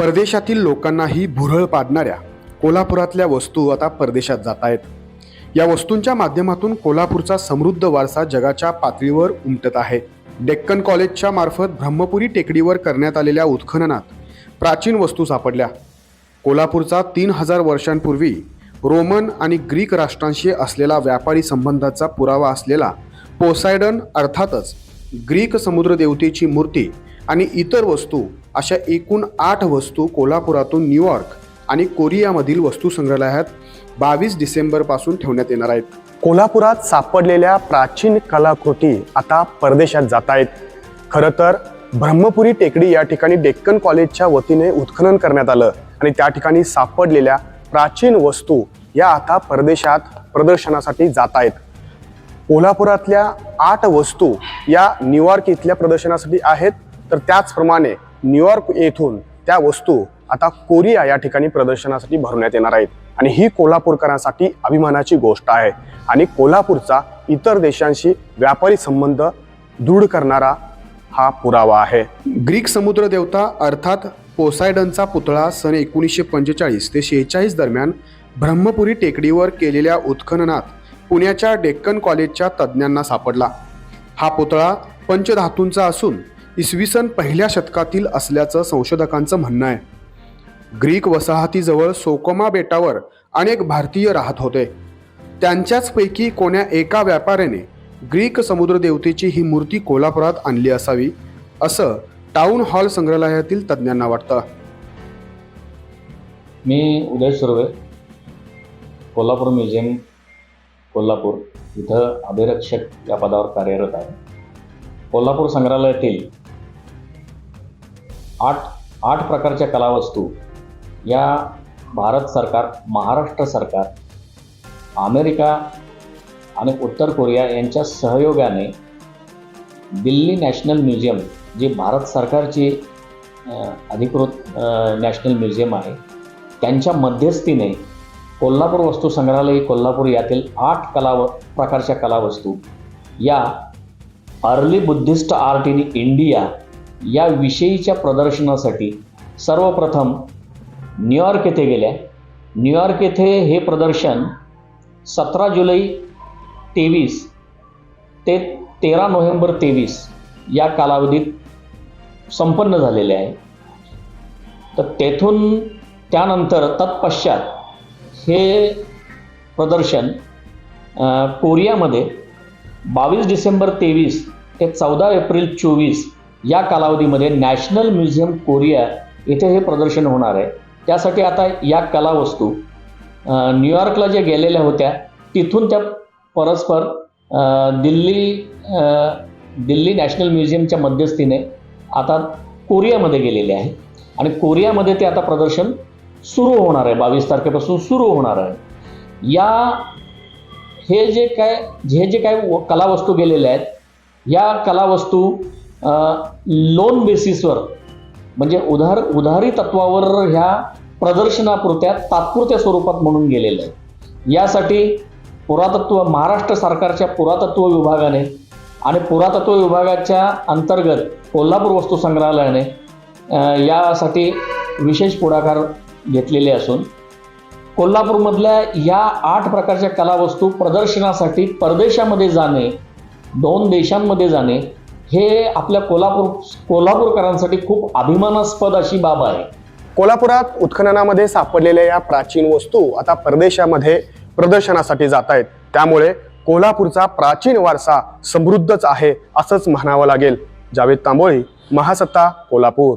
परदेशातील लोकांनाही भुरळ पाडणाऱ्या कोल्हापुरातल्या वस्तू आता परदेशात जात आहेत या वस्तूंच्या माध्यमातून कोल्हापूरचा समृद्ध वारसा जगाच्या पातळीवर उमटत आहे. डेक्कन कॉलेजच्या मार्फत ब्रह्मपुरी टेकडीवर करण्यात आलेल्या उत्खननात प्राचीन वस्तू सापडल्या. कोल्हापूरचा तीन हजार वर्षांपूर्वी रोमन आणि ग्रीक राष्ट्रांशी असलेला व्यापारी संबंधाचा पुरावा असलेला पोसायडन अर्थातच ग्रीक समुद्रदेवतेची मूर्ती आणि इतर वस्तू अशा एकूण आठ वस्तू कोल्हापुरातून न्यूयॉर्क आणि कोरियामधील वस्तू संग्रहालयात बावीस डिसेंबरपासून ठेवण्यात येणार आहेत. कोल्हापुरात सापडलेल्या प्राचीन कलाकृती आता परदेशात जात आहेत खरं तर ब्रह्मपुरी टेकडी या ठिकाणी डेक्कन कॉलेजच्या वतीने उत्खनन करण्यात आलं आणि त्या ठिकाणी सापडलेल्या प्राचीन वस्तू या आता परदेशात प्रदर्शनासाठी जात आहेत कोल्हापुरातल्या आठ वस्तू या न्यूयॉर्क इथल्या प्रदर्शनासाठी आहेत. तर त्याचप्रमाणे न्यूयॉर्क येथून त्या वस्तू आता कोरिया या ठिकाणी प्रदर्शनासाठी भरवण्यात येणार आहेत. आणि ही कोल्हापूरकरांसाठी अभिमानाची गोष्ट आहे. आणि कोल्हापूरचा इतर देशांशी व्यापारी संबंध दृढ करणारा हा पुरावा आहे. ग्रीक समुद्र देवता अर्थात पोसायडनचा पुतळा सन एकोणीसशे पंचेचाळीस ते शेहेचाळीस दरम्यान ब्रह्मपुरी टेकडीवर केलेल्या उत्खननात पुण्याच्या डेक्कन कॉलेजच्या तज्ज्ञांना सापडला. हा पुतळा पंचधातूंचा असून इसवी सन पहिल्या शतकातील असल्याचं संशोधकांचं म्हणणं आहे. ग्रीक वसाहतीजवळ सोकोमा बेटावर अनेक भारतीय राहत होते. त्यांच्याचपैकी कोण्या एका व्यापाऱ्याने ग्रीक समुद्रदेवतेची ही मूर्ती कोल्हापुरात आणली असावी असं टाउन हॉल संग्रहालयातील तज्ज्ञांना वाटतं. मी उदय सुर्वे कोल्हापूर म्युझियम कोल्हापूर इथं अभिरक्षक या पदावर कार्यरत आहे. कोल्हापूर संग्रहालयातील आठ आठ प्रकारच्या कलावस्तू. या भारत सरकार महाराष्ट्र सरकार अमेरिका आणि उत्तर कोरिया यांच्या सहयोगाने दिल्ली नॅशनल म्युझियम जी भारत सरकारची अधिकृत नॅशनल म्युझियम आहे त्यांच्या मध्यस्थीने कोल्हापूर वस्तू संग्रहालय कोल्हापूर यातील आठ कला प्रकारच्या कलावस्तू या early Buddhist art in India या विषयीच्या प्रदर्शनासाठी सर्वप्रथम न्यूयॉर्क येथे गेल्या. न्यूयॉर्क येथे हे प्रदर्शन सतरा जुलै तेवीस ते तेरा नोव्हेंबर तेवीस या कालावधीत संपन्न झालेले आहे. तर तेथून त्यानंतर तत्पश्चात हे प्रदर्शन कोरियामध्ये बावीस डिसेंबर तेवीस ते चौदा एप्रिल चोवीस या कालावधीमध्ये नॅशनल म्युझियम कोरिया इथे हे प्रदर्शन होणार आहे. त्यासाठी आता या कलावस्तू न्यूयॉर्कला ज्या गेलेल्या होत्या तिथून त्या परस्पर दिल्ली दिल्ली नॅशनल म्युझियमच्या मध्यस्थीने आता कोरियामध्ये गेलेले आहे. आणि कोरियामध्ये ते आता प्रदर्शन सुरू होणार आहे बावीस तारखेपासून सुरू होणार आहे. या हे जे काय हे जे काय व- कलावस्तू गेलेल्या आहेत या कलावस्तू लोन बेसिसवर म्हणजे उधार उधारी तत्वावर ह्या प्रदर्शनापुरत्या तात्पुरत्या स्वरूपात म्हणून गेलेलं आहे. यासाठी पुरातत्व महाराष्ट्र सरकारच्या पुरातत्व विभागाने आणि पुरातत्व विभागाच्या अंतर्गत कोल्हापूर वस्तू संग्रहालयाने यासाठी विशेष पुढाकार घेतलेले असून कोल्हापूरमधल्या या आठ प्रकारच्या कलावस्तू प्रदर्शनासाठी परदेशामध्ये जाणे दोन देशांमध्ये जाणे हे आपल्या कोल्हापूर कोल्हापूरकरांसाठी खूप अभिमानास्पद अशी बाब आहे. कोल्हापुरात उत्खननामध्ये सापडलेल्या या प्राचीन वस्तू आता परदेशामध्ये प्रदर्शनासाठी जात आहेत त्यामुळे कोल्हापूरचा प्राचीन वारसा समृद्धच आहे असंच म्हणावं लागेल. जावेद तांबोळी महासत्ता कोल्हापूर.